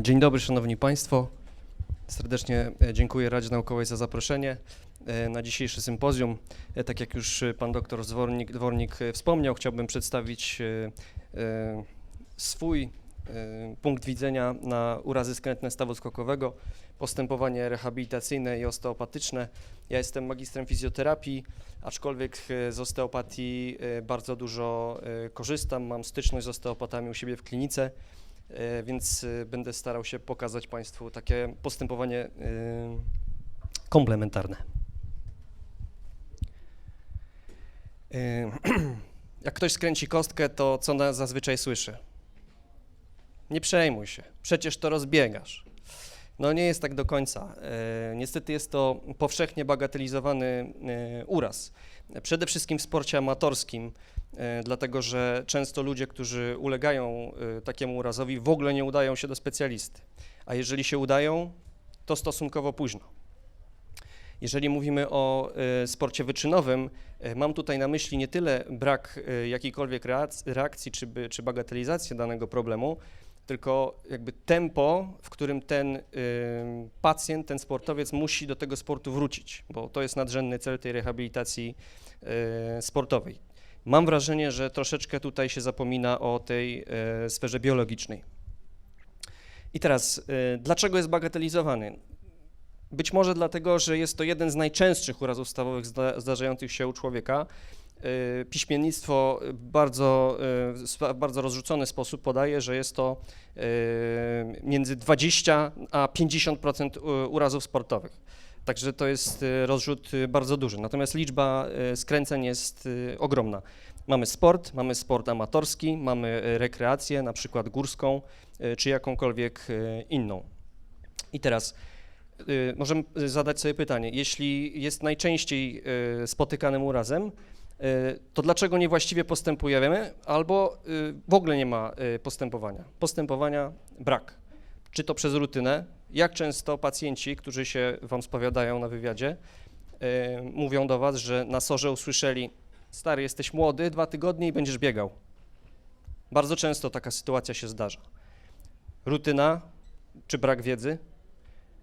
Dzień dobry, Szanowni Państwo. Serdecznie e, dziękuję Radzie Naukowej za zaproszenie e, na dzisiejszy sympozjum. E, Tak jak już pan doktor Dwornik, Dwornik wspomniał, chciałbym przedstawić swój punkt widzenia na urazy skrętne stawu skokowego, postępowanie rehabilitacyjne i osteopatyczne. Ja jestem magistrem fizjoterapii, aczkolwiek z osteopatii bardzo dużo korzystam, mam styczność z osteopatami u siebie w klinice. E, więc e, będę starał się pokazać Państwu takie postępowanie e, komplementarne. Jak ktoś skręci kostkę, to co zazwyczaj słyszy? Nie przejmuj się, przecież to rozbiegasz. No nie jest tak do końca. E, Niestety jest to powszechnie bagatelizowany e, uraz. Przede wszystkim w sporcie amatorskim, e, dlatego że często ludzie, którzy ulegają takiemu urazowi, w ogóle nie udają się do specjalisty. A jeżeli się udają, to stosunkowo późno. Jeżeli mówimy o sporcie wyczynowym, mam tutaj na myśli nie tyle brak jakiejkolwiek reakcji czy, czy bagatelizację danego problemu, tylko jakby tempo, w którym ten y, pacjent, ten sportowiec musi do tego sportu wrócić, bo to jest nadrzędny cel tej rehabilitacji y, sportowej. Mam wrażenie, że troszeczkę tutaj się zapomina o tej y, sferze biologicznej. I teraz, y, dlaczego jest bagatelizowany? Być może dlatego, że jest to jeden z najczęstszych urazów stawowych zda, zdarzających się u człowieka. Y, Piśmiennictwo bardzo, y, w bardzo rozrzucony sposób podaje, że jest to y, między 20 a 50% u- urazów sportowych. Także to jest rozrzut bardzo duży. Natomiast liczba skręceń jest ogromna. Mamy sport, mamy sport amatorski, mamy rekreację, na przykład górską, czy jakąkolwiek inną. I teraz możemy zadać sobie pytanie, jeśli jest najczęściej spotykanym urazem, to dlaczego niewłaściwie postępujemy, albo y, w ogóle nie ma y, postępowania? Postępowania brak. Czy to przez rutynę? Jak często pacjenci, którzy się Wam spowiadają na wywiadzie, mówią do Was, że na sorze usłyszeli, stary, jesteś młody, dwa tygodnie i będziesz biegał. Bardzo często taka sytuacja się zdarza. Rutyna czy brak wiedzy?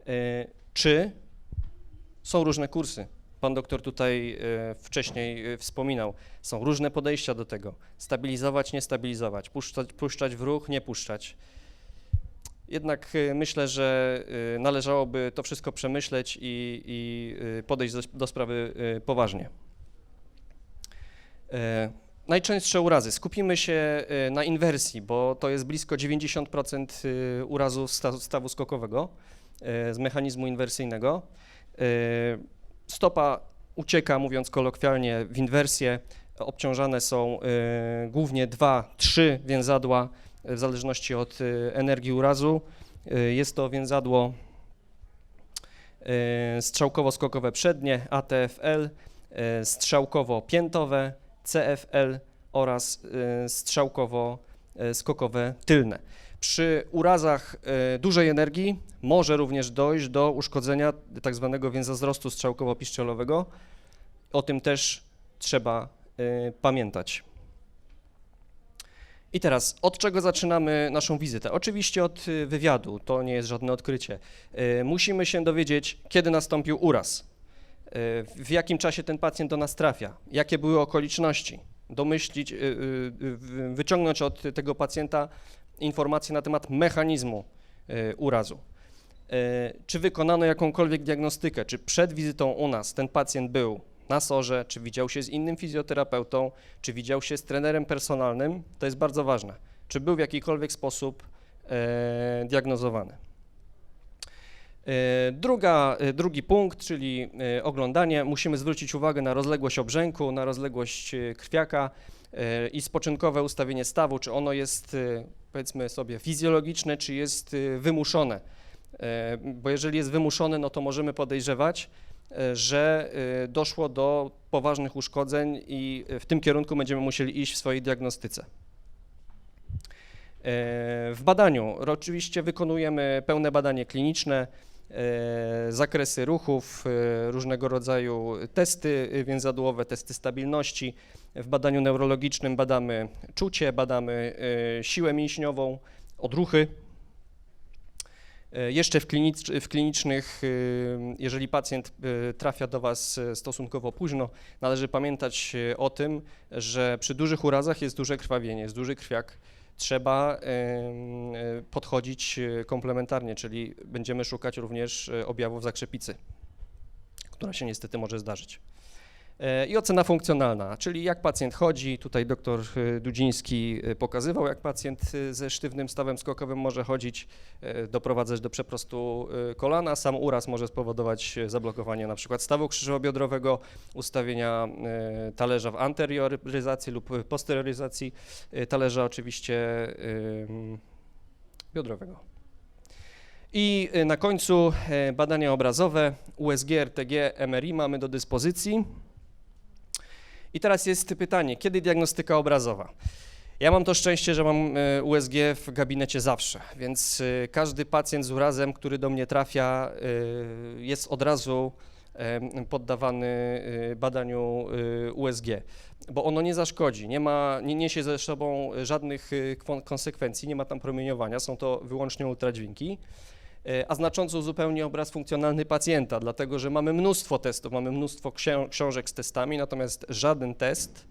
E, Czy są różne kursy? Pan doktor tutaj e, wcześniej e, wspominał, są różne podejścia do tego. Stabilizować, nie stabilizować, puszczać, puszczać w ruch, nie puszczać. Jednak e, myślę, że należałoby to wszystko przemyśleć i, i podejść do, do sprawy poważnie. Najczęstsze urazy. Skupimy się na inwersji, bo to jest blisko 90% e, urazów sta- stawu skokowego z mechanizmu inwersyjnego. Stopa ucieka, mówiąc kolokwialnie, w inwersję. Obciążane są e, głównie dwa, trzy więzadła, e, w zależności od e, energii urazu. E, Jest to więzadło e, strzałkowo-skokowe przednie, ATFL, e, strzałkowo-piętowe, CFL oraz strzałkowo-skokowe tylne. Przy urazach e, dużej energii może również dojść do uszkodzenia tak zwanego więzazrostu strzałkowo-piszczelowego. O tym też trzeba e, pamiętać. I teraz, od czego zaczynamy naszą wizytę? Oczywiście od y, wywiadu, to nie jest żadne odkrycie. Musimy się dowiedzieć, kiedy nastąpił uraz, w jakim czasie ten pacjent do nas trafia, jakie były okoliczności, domyślić, wyciągnąć od tego pacjenta informacje na temat mechanizmu y, urazu. Y, Czy wykonano jakąkolwiek diagnostykę, czy przed wizytą u nas ten pacjent był na sorze, czy widział się z innym fizjoterapeutą, czy widział się z trenerem personalnym, to jest bardzo ważne. Czy był w jakikolwiek sposób e, diagnozowany. E, Druga, e, drugi punkt, czyli e, oglądanie. Musimy zwrócić uwagę na rozległość obrzęku, na rozległość e, krwiaka e, i spoczynkowe ustawienie stawu, czy ono jest, e, powiedzmy sobie, fizjologiczne, czy jest e, wymuszone. E, Bo jeżeli jest wymuszone, no to możemy podejrzewać, e, że e, doszło do poważnych uszkodzeń i e, w tym kierunku będziemy musieli iść w swojej diagnostyce. E, W badaniu oczywiście wykonujemy pełne badanie kliniczne, zakresy ruchów, e, różnego rodzaju testy więzadłowe, testy stabilności. W badaniu neurologicznym badamy czucie, badamy e, siłę mięśniową, odruchy E, Jeszcze w, klinicz, w klinicznych, jeżeli pacjent trafia do Was stosunkowo późno, należy pamiętać o tym, że przy dużych urazach jest duże krwawienie, jest duży krwiak. Trzeba y, podchodzić y, komplementarnie, czyli będziemy szukać również y, objawów zakrzepicy, która się niestety może zdarzyć. E, I ocena funkcjonalna, czyli jak pacjent chodzi, tutaj doktor y, Dudziński y, pokazywał, jak pacjent ze sztywnym stawem skokowym może chodzić, e, doprowadzać do przeprostu kolana. Sam uraz może spowodować zablokowanie na przykład stawu krzyżowo-biodrowego, ustawienia talerza w anterioryzacji lub posterioryzacji talerza oczywiście biodrowego. I na końcu e, badania obrazowe USG, RTG, MRI mamy do dyspozycji. I teraz jest pytanie, kiedy diagnostyka obrazowa? Ja mam to szczęście, że mam e, USG w gabinecie zawsze, więc e, każdy pacjent z urazem, który do mnie trafia, e, jest od razu poddawany badaniu USG, bo ono nie zaszkodzi, nie, ma, nie niesie ze sobą żadnych kon- konsekwencji, nie ma tam promieniowania, są to wyłącznie ultradźwięki a znacząco uzupełni obraz funkcjonalny pacjenta, dlatego że mamy mnóstwo testów, mamy mnóstwo księ- książek z testami, natomiast żaden test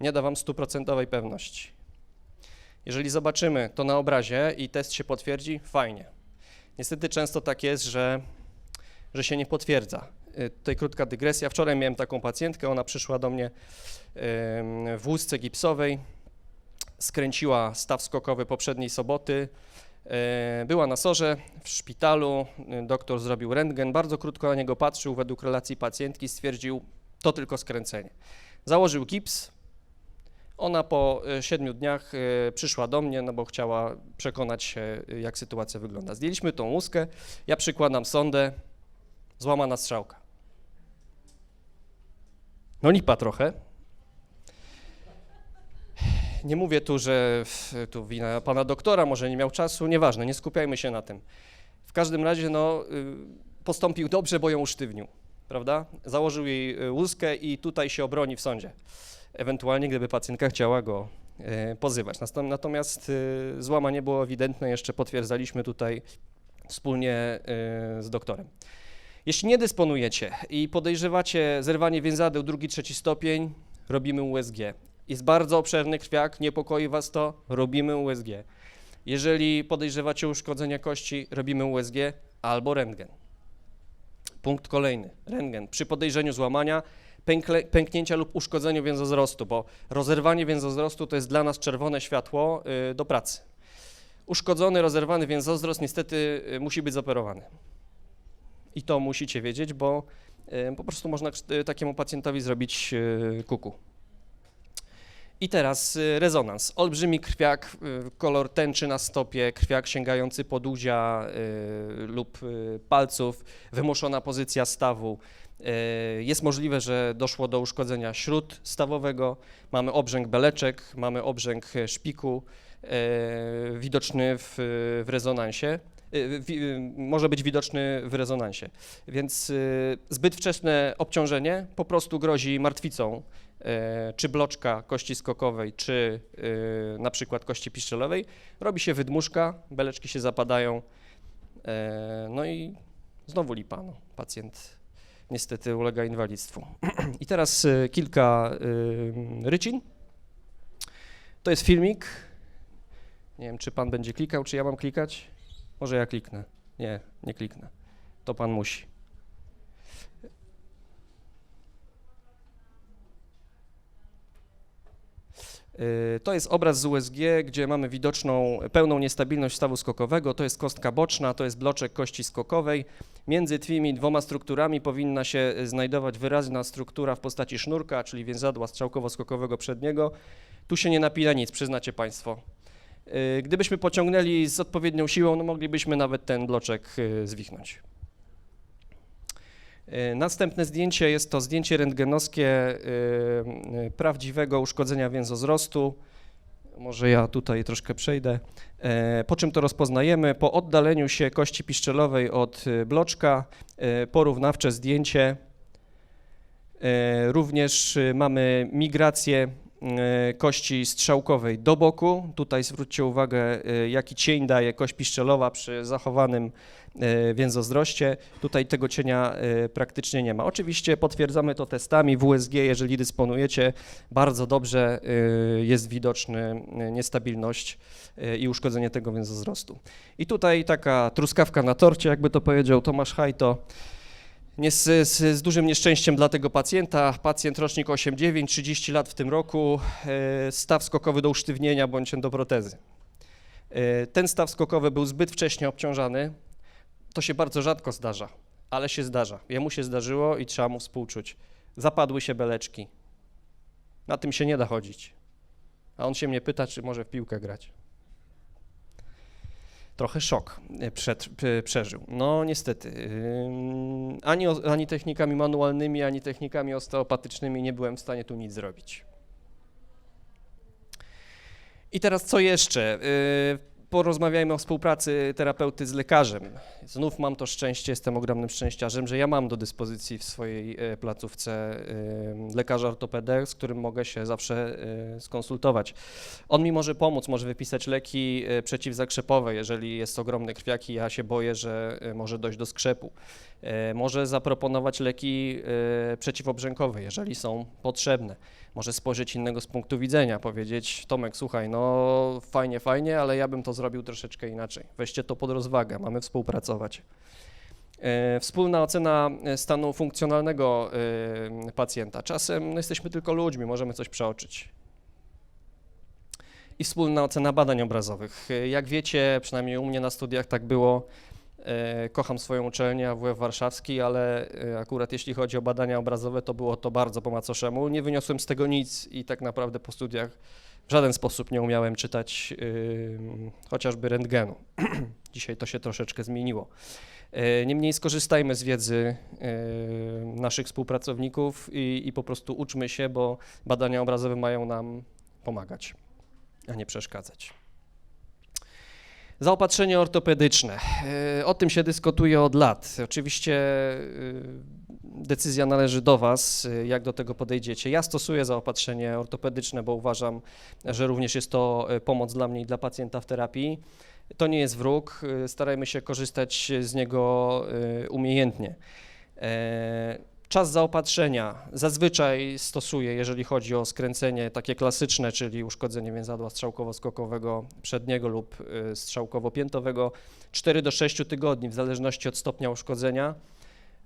nie da Wam stuprocentowej pewności. Jeżeli zobaczymy to na obrazie i test się potwierdzi, fajnie. Niestety często tak jest, że, że się nie potwierdza. Y, Tutaj krótka dygresja. Wczoraj miałem taką pacjentkę, ona przyszła do mnie w wózce gipsowej, skręciła staw skokowy poprzedniej soboty, E, Była na sorze w szpitalu, e, doktor zrobił rentgen, bardzo krótko na niego patrzył, według relacji pacjentki stwierdził, to tylko skręcenie. Założył gips, ona po e, siedmiu dniach e, przyszła do mnie, no bo chciała przekonać się, e, jak sytuacja wygląda. Zdjęliśmy tą łuskę, ja przykładam sondę, złamana strzałka. No lipa trochę, nie mówię tu, że tu wina pana doktora, może nie miał czasu, nieważne, nie skupiajmy się na tym. W każdym razie no, y, postąpił dobrze, bo ją usztywnił, prawda? Założył jej y, łuskę i tutaj się obroni w sądzie. Ewentualnie, gdyby pacjentka chciała go y, pozywać. Natomiast złamanie było ewidentne, jeszcze potwierdzaliśmy tutaj wspólnie z doktorem. Jeśli nie dysponujecie i podejrzewacie zerwanie więzadeł drugi, trzeci stopień, robimy USG. Jest bardzo obszerny krwiak, niepokoi Was to, robimy USG. Jeżeli podejrzewacie uszkodzenia kości, robimy USG albo rentgen. Punkt kolejny, rentgen. Przy podejrzeniu złamania, pękle, pęknięcia lub uszkodzeniu więzozrostu, bo rozerwanie więzozrostu to jest dla nas czerwone światło y, do pracy. Uszkodzony, rozerwany więzozrost niestety y, musi być zoperowany. I to musicie wiedzieć, bo y, po prostu można takiemu pacjentowi zrobić kuku. I teraz y, rezonans. Olbrzymi krwiak, y, kolor tęczy na stopie, krwiak sięgający poduzia y, lub palców, wymuszona pozycja stawu. Jest możliwe, że doszło do uszkodzenia śródstawowego. Mamy obrzęk beleczek, mamy obrzęk e, szpiku, y, widoczny w, w rezonansie. Może być widoczny w rezonansie. Więc zbyt wczesne obciążenie po prostu grozi martwicą e, czy bloczka kości skokowej, czy e, na przykład kości piszczelowej, robi się wydmuszka, beleczki się zapadają, e, no i znowu lipa, no, pacjent niestety ulega inwalidztwu. I teraz e, kilka e, rycin. To jest filmik. Nie wiem, czy pan będzie klikał, czy ja mam klikać? Może ja kliknę. Nie, nie kliknę. To pan musi. To jest obraz z USG, gdzie mamy widoczną pełną niestabilność stawu skokowego. To jest kostka boczna, to jest bloczek kości skokowej. Między tymi dwoma strukturami powinna się y, znajdować wyraźna struktura w postaci sznurka, czyli więzadła strzałkowo-skokowego przedniego. Tu się nie napina nic, przyznacie Państwo. Y, Gdybyśmy pociągnęli z odpowiednią siłą, no moglibyśmy nawet ten bloczek y, zwichnąć. Y, Następne zdjęcie jest to zdjęcie rentgenowskie y, y, prawdziwego uszkodzenia więzozrostu. Może ja tutaj troszkę przejdę. E, Po czym to rozpoznajemy? Po oddaleniu się kości piszczelowej od bloczka, porównawcze zdjęcie. E, Również mamy migrację e, kości strzałkowej do boku. Tutaj zwróćcie uwagę, e, jaki cień daje kość piszczelowa przy zachowanym e, więzozdroście. Tutaj tego cienia e, praktycznie nie ma. Oczywiście potwierdzamy to testami WSG, jeżeli dysponujecie, bardzo dobrze e, jest widoczny e, niestabilność e, i uszkodzenie tego więzozrostu. I tutaj taka truskawka na torcie, jakby to powiedział Tomasz Hajto. Z, z dużym nieszczęściem dla tego pacjenta. Pacjent rocznik 8-9, 30 lat w tym roku, e, staw skokowy do usztywnienia bądź endoprotezy. E, Ten staw skokowy był zbyt wcześnie obciążany. To się bardzo rzadko zdarza, ale się zdarza. Jemu się zdarzyło i trzeba mu współczuć. Zapadły się beleczki. Na tym się nie da chodzić. A on się mnie pyta, czy może w piłkę grać. Trochę szok e, przed, przeżył. No niestety, ani, ani technikami manualnymi, ani technikami osteopatycznymi nie byłem w stanie tu nic zrobić. I teraz co jeszcze? Porozmawiajmy o współpracy terapeuty z lekarzem. Znów mam to szczęście, jestem ogromnym szczęściarzem, że ja mam do dyspozycji w swojej e, placówce y, lekarza ortopedę, z którym mogę się zawsze y, skonsultować. On mi może pomóc, może wypisać leki e, przeciwzakrzepowe, jeżeli jest ogromny krwiak i ja się boję, że e, może dojść do skrzepu. E, Może zaproponować leki e, przeciwobrzękowe, jeżeli są potrzebne. Może spojrzeć innego z punktu widzenia, powiedzieć Tomek, słuchaj, no fajnie, fajnie, ale ja bym to zrobił troszeczkę inaczej. Weźcie to pod rozwagę, mamy współpracować. E, Wspólna ocena e, stanu funkcjonalnego e, pacjenta. Czasem no, jesteśmy tylko ludźmi, możemy coś przeoczyć i wspólna ocena badań obrazowych. Jak wiecie, przynajmniej u mnie na studiach tak było, kocham swoją uczelnię, AWF Warszawski, ale e, akurat jeśli chodzi o badania obrazowe, to było to bardzo po macoszemu. Nie wyniosłem z tego nic i tak naprawdę po studiach w żaden sposób nie umiałem czytać ym, chociażby rentgenu. Dzisiaj to się troszeczkę zmieniło. E, Niemniej skorzystajmy z wiedzy e, naszych współpracowników i, i po prostu uczmy się, bo badania obrazowe mają nam pomagać a nie przeszkadzać. Zaopatrzenie ortopedyczne. E, O tym się dyskutuje od lat. Oczywiście e, decyzja należy do Was, e, jak do tego podejdziecie. Ja stosuję zaopatrzenie ortopedyczne, bo uważam, że również jest to pomoc dla mnie i dla pacjenta w terapii. To nie jest wróg, starajmy się korzystać z niego umiejętnie. Czas zaopatrzenia zazwyczaj stosuję, jeżeli chodzi o skręcenie takie klasyczne, czyli uszkodzenie więzadła strzałkowo-skokowego przedniego lub y, strzałkowo-piętowego, 4 do 6 tygodni w zależności od stopnia uszkodzenia.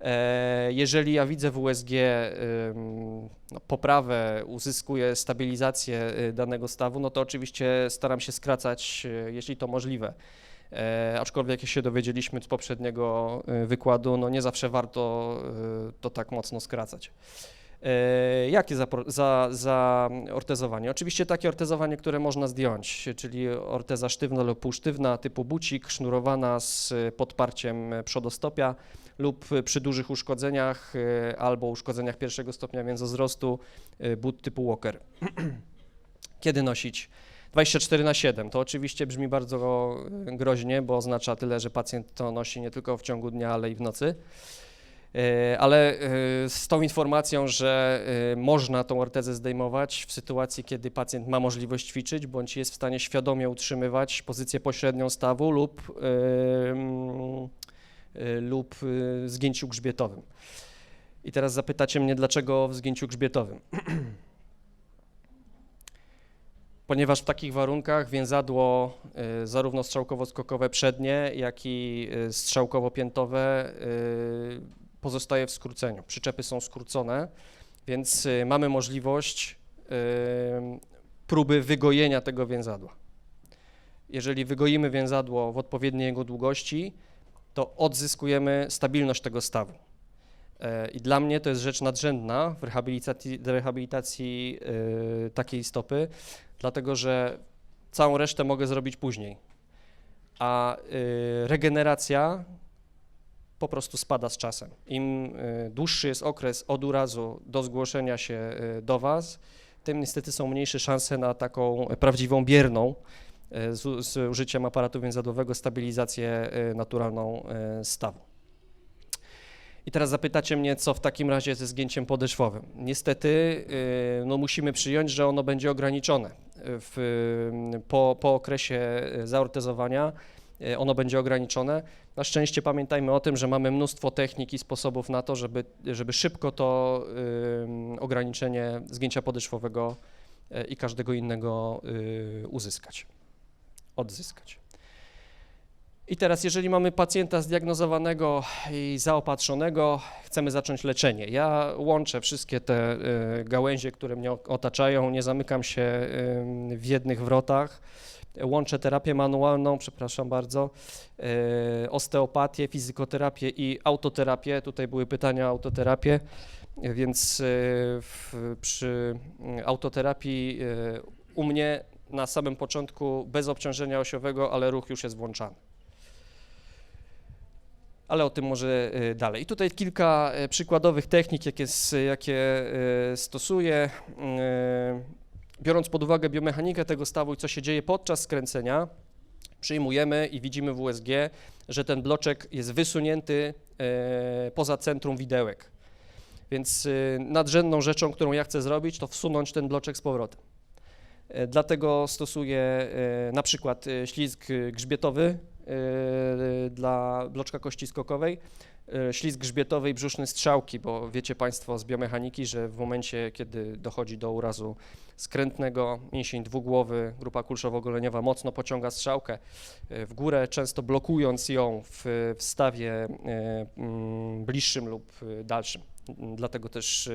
E, Jeżeli ja widzę w USG no, poprawę, uzyskuję stabilizację y, danego stawu, no to oczywiście staram się skracać, y, jeśli to możliwe. E, aczkolwiek jak się dowiedzieliśmy z poprzedniego e, wykładu, no nie zawsze warto e, to tak mocno skracać. Jakie za, za, za ortezowanie? Oczywiście takie ortezowanie, które można zdjąć, czyli orteza sztywna lub półsztywna typu bucik, sznurowana z podparciem przodostopia lub przy dużych uszkodzeniach albo uszkodzeniach pierwszego stopnia więzozrostu but typu walker. Kiedy nosić? 24 na 7. To oczywiście brzmi bardzo e, groźnie, bo oznacza tyle, że pacjent to nosi nie tylko w ciągu dnia, ale i w nocy. E, Ale e, z tą informacją, że można tą ortezę zdejmować w sytuacji, kiedy pacjent ma możliwość ćwiczyć, bądź jest w stanie świadomie utrzymywać pozycję pośrednią stawu lub, lub zgięciu grzbietowym. I teraz zapytacie mnie, dlaczego w zgięciu grzbietowym? ponieważ w takich warunkach więzadło y, zarówno strzałkowo-skokowe przednie, jak i y, strzałkowo-piętowe y, pozostaje w skróceniu. Przyczepy są skrócone, więc mamy możliwość próby wygojenia tego więzadła. Jeżeli wygoimy więzadło w odpowiedniej jego długości, to odzyskujemy stabilność tego stawu. I dla mnie to jest rzecz nadrzędna w rehabilitacji, rehabilitacji takiej stopy, dlatego że całą resztę mogę zrobić później. A y, regeneracja po prostu spada z czasem. Im y, dłuższy jest okres od urazu do zgłoszenia się y, do Was, tym niestety są mniejsze szanse na taką prawdziwą bierną y, z, z użyciem aparatu więzadłowego stabilizację naturalną stawu. I teraz zapytacie mnie, co w takim razie ze zgięciem podeszwowym. Niestety no, musimy przyjąć, że ono będzie ograniczone. W, y, po, po okresie zaortezowania y, ono będzie ograniczone. Na szczęście pamiętajmy o tym, że mamy mnóstwo technik i sposobów na to, żeby, żeby szybko to y, ograniczenie zgięcia podeszwowego y, i każdego innego y, uzyskać, odzyskać. I teraz, jeżeli mamy pacjenta zdiagnozowanego i zaopatrzonego, chcemy zacząć leczenie. Ja łączę wszystkie te y, gałęzie, które mnie otaczają, nie zamykam się y, w jednych wrotach. Łączę terapię manualną, przepraszam bardzo, y, osteopatię, fizykoterapię i autoterapię. Tutaj były pytania o autoterapię, więc w, przy autoterapii u mnie na samym początku bez obciążenia osiowego, ale ruch już jest włączany ale o tym może y, dalej. I tutaj kilka y, przykładowych technik, jakie, jakie y, stosuję. Biorąc pod uwagę biomechanikę tego stawu i co się dzieje podczas skręcenia, przyjmujemy i widzimy w USG, że ten bloczek jest wysunięty poza centrum widełek. Więc nadrzędną rzeczą, którą ja chcę zrobić, to wsunąć ten bloczek z powrotem. Dlatego stosuję na przykład ślizg grzbietowy, dla bloczka kości skokowej, y, ślizg grzbietowej brzuszny strzałki, bo wiecie Państwo z biomechaniki, że w momencie, kiedy dochodzi do urazu skrętnego, mięsień dwugłowy, grupa kulszowo-goleniowa mocno pociąga strzałkę y, w górę, często blokując ją w, w stawie mm, bliższym lub dalszym. Dlatego też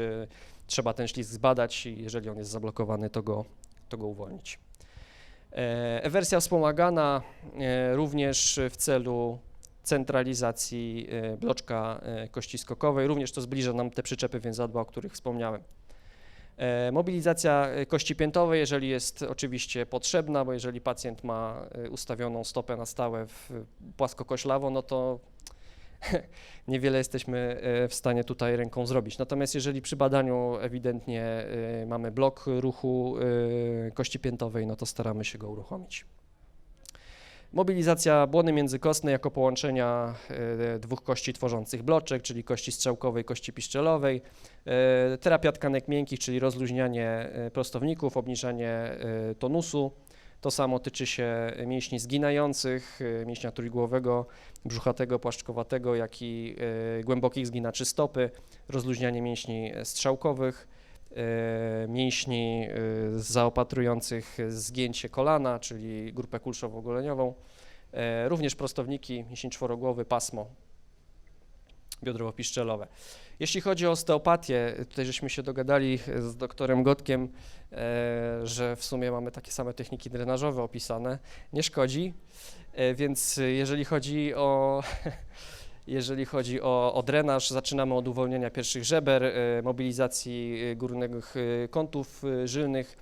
trzeba ten ślizg zbadać i jeżeli on jest zablokowany, to go, to go uwolnić. E, e-wersja wspomagana e, również w celu centralizacji e, bloczka kości skokowej, również to zbliża nam te przyczepy więzadła, o których wspomniałem. Mobilizacja kości piętowej, jeżeli jest oczywiście potrzebna, bo jeżeli pacjent ma ustawioną stopę na stałe w płaskokoślawo, no to niewiele jesteśmy e, w stanie tutaj ręką zrobić. Natomiast jeżeli przy badaniu ewidentnie e, mamy blok ruchu e, kości piętowej, no to staramy się go uruchomić. Mobilizacja błony międzykostnej jako połączenia dwóch kości tworzących bloczek, czyli kości strzałkowej, kości piszczelowej. Terapia tkanek miękkich, czyli rozluźnianie prostowników, obniżanie tonusu. To samo tyczy się mięśni zginających, e, mięśnia trójgłowego, brzuchatego, płaszczkowatego, jak i e, głębokich zginaczy stopy, rozluźnianie mięśni strzałkowych, e, mięśni zaopatrujących zgięcie kolana, czyli grupę kulszowo-goleniową, również prostowniki, mięsień czworogłowy, pasmo biodrowo-piszczelowe. Jeśli chodzi o osteopatię, tutaj żeśmy się dogadali z doktorem Gotkiem, e, że w sumie mamy takie same techniki drenażowe opisane. Nie szkodzi, e, więc jeżeli chodzi o jeżeli chodzi o, o drenaż, zaczynamy od uwolnienia pierwszych żeber, e, mobilizacji górnych kątów żylnych,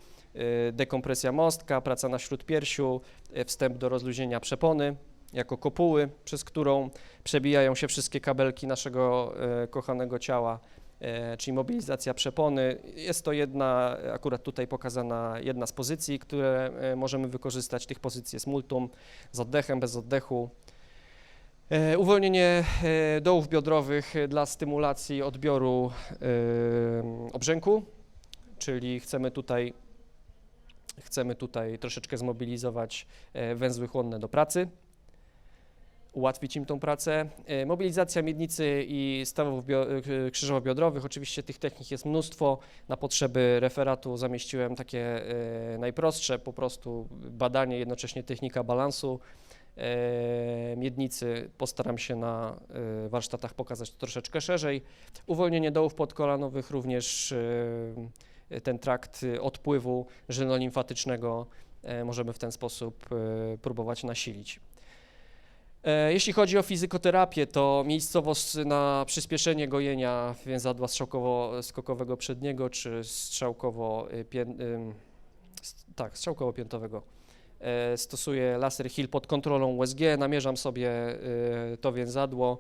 dekompresja mostka, praca na śródpiersiu, wstęp do rozluźnienia przepony jako kopuły, przez którą przebijają się wszystkie kabelki naszego e, kochanego ciała, e, czyli mobilizacja przepony. Jest to jedna, akurat tutaj pokazana jedna z pozycji, które e, możemy wykorzystać. Tych pozycji jest multum, z oddechem, bez oddechu. Uwolnienie dołów biodrowych dla stymulacji odbioru obrzęku, czyli chcemy tutaj, chcemy tutaj troszeczkę zmobilizować węzły chłonne do pracy ułatwić im tą pracę. E, mobilizacja miednicy i stawów e, krzyżowo-biodrowych, oczywiście tych technik jest mnóstwo. Na potrzeby referatu zamieściłem takie e, najprostsze, po prostu badanie, jednocześnie technika balansu miednicy. Postaram się na warsztatach pokazać to troszeczkę szerzej. Uwolnienie dołów podkolanowych, również ten trakt odpływu żylno-limfatycznego możemy w ten sposób próbować nasilić. E, jeśli chodzi o fizykoterapię, to miejscowo na przyspieszenie gojenia więzadła strzałkowo-skokowego przedniego czy strzałkowo tak, strzałkowo-piętowego e, stosuję laser Hill pod kontrolą USG, namierzam sobie e, to więzadło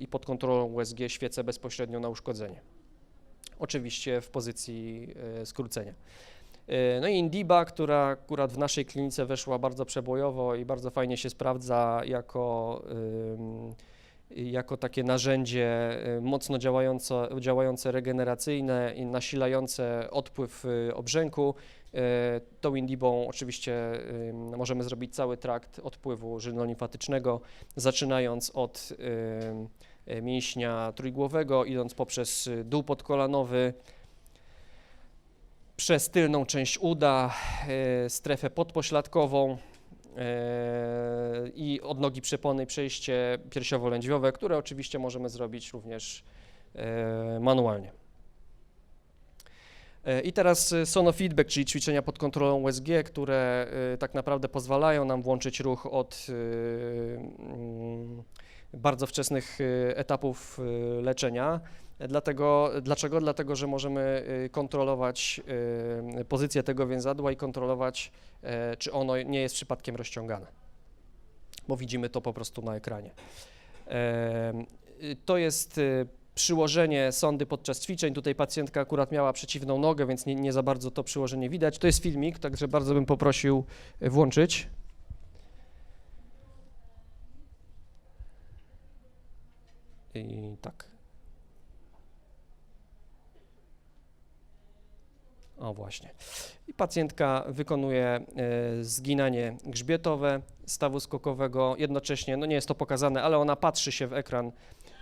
i pod kontrolą USG świecę bezpośrednio na uszkodzenie. Oczywiście w pozycji skrócenia. E, no i Indiba, która akurat w naszej klinice weszła bardzo przebojowo i bardzo fajnie się sprawdza jako, jako takie narzędzie y, mocno działające, działające regeneracyjne i nasilające odpływ y, obrzęku. Y, Tą indibą oczywiście możemy zrobić cały trakt odpływu żylno-limfatycznego, zaczynając od mięśnia trójgłowego, idąc poprzez dół podkolanowy, przez tylną część uda, y, strefę podpośladkową, e, i od nogi przeponnej przejście piersiowo-lędźwiowe, które oczywiście możemy zrobić również e, manualnie. E, I teraz e, sonofeedback, czyli ćwiczenia pod kontrolą USG, które e, tak naprawdę pozwalają nam włączyć ruch od e, mm, bardzo wczesnych e, etapów e, leczenia. Dlatego, dlaczego? Dlatego, że możemy e, kontrolować e, pozycję tego więzadła i kontrolować e, czy ono nie jest przypadkiem rozciągane, bo widzimy to po prostu na ekranie. Y, To jest y, przyłożenie sondy podczas ćwiczeń. Tutaj pacjentka akurat miała przeciwną nogę, więc nie, nie za bardzo to przyłożenie widać. To jest filmik, także bardzo bym poprosił y, włączyć. I tak. O właśnie. I pacjentka wykonuje e, zginanie grzbietowe stawu skokowego. Jednocześnie, no nie jest to pokazane, ale ona patrzy się w ekran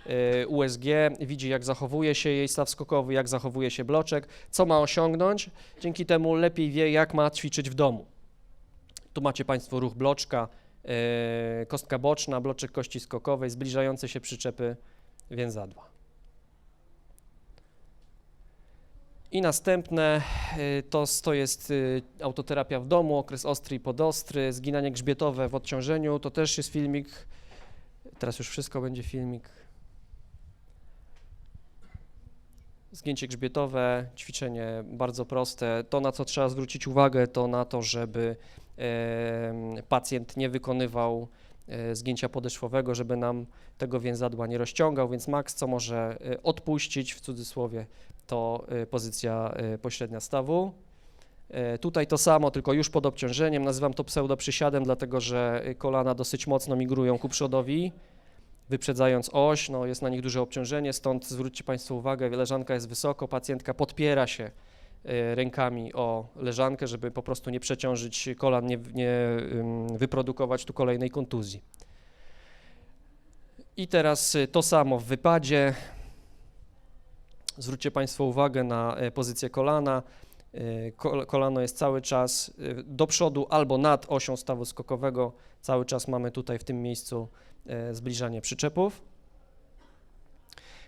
e, USG, widzi jak zachowuje się jej staw skokowy, jak zachowuje się bloczek, co ma osiągnąć. Dzięki temu lepiej wie, jak ma ćwiczyć w domu. Tu macie Państwo ruch bloczka, e, kostka boczna, bloczek kości skokowej, zbliżające się przyczepy więzadła. I następne y, to, to jest y, autoterapia w domu, okres ostry i podostry, zginanie grzbietowe w odciążeniu, to też jest filmik. Teraz już wszystko będzie filmik. Zgięcie grzbietowe, ćwiczenie bardzo proste. To, na co trzeba zwrócić uwagę, to na to, żeby pacjent nie wykonywał zgięcia podeszwowego, żeby nam tego więzadła nie rozciągał, więc maks co może e, odpuścić w cudzysłowie to e, pozycja e, pośrednia stawu. E, Tutaj to samo, tylko już pod obciążeniem. Nazywam to pseudoprzysiadem, dlatego że e, kolana dosyć mocno migrują ku przodowi, wyprzedzając oś. No, jest na nich duże obciążenie, stąd zwróćcie Państwo uwagę, leżanka jest wysoko, pacjentka podpiera się e, rękami o leżankę, żeby po prostu nie przeciążyć kolan, nie, nie wyprodukować tu kolejnej kontuzji. I teraz y, to samo w wypadzie. Zwróćcie Państwo uwagę na e, pozycję kolana. E, kol- Kolano jest cały czas e, do przodu albo nad osią stawu skokowego. Cały czas mamy tutaj w tym miejscu e, zbliżanie przyczepów.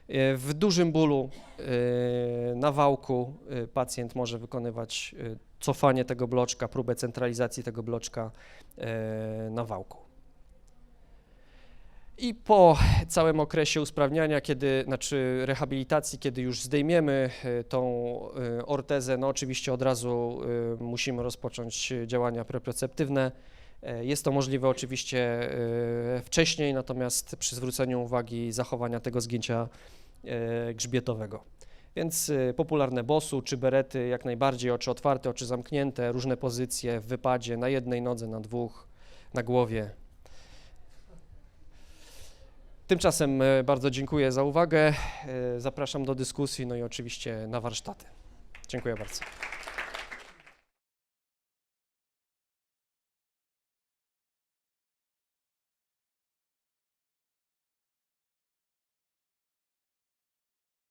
E, W dużym bólu e, na wałku e, pacjent może wykonywać cofanie tego bloczka, próbę centralizacji tego bloczka na wałku. I po całym okresie usprawniania, kiedy, znaczy rehabilitacji, kiedy już zdejmiemy tą ortezę, no oczywiście od razu musimy rozpocząć działania preproceptywne. Jest to możliwe oczywiście wcześniej, natomiast przy zwróceniu uwagi zachowania tego zgięcia grzbietowego. Więc e, popularne bosu czy berety, jak najbardziej oczy otwarte, oczy zamknięte, różne pozycje w wypadzie, na jednej nodze, na dwóch, na głowie. Tymczasem e, bardzo dziękuję za uwagę. E, Zapraszam do dyskusji, no i oczywiście na warsztaty. Dziękuję bardzo.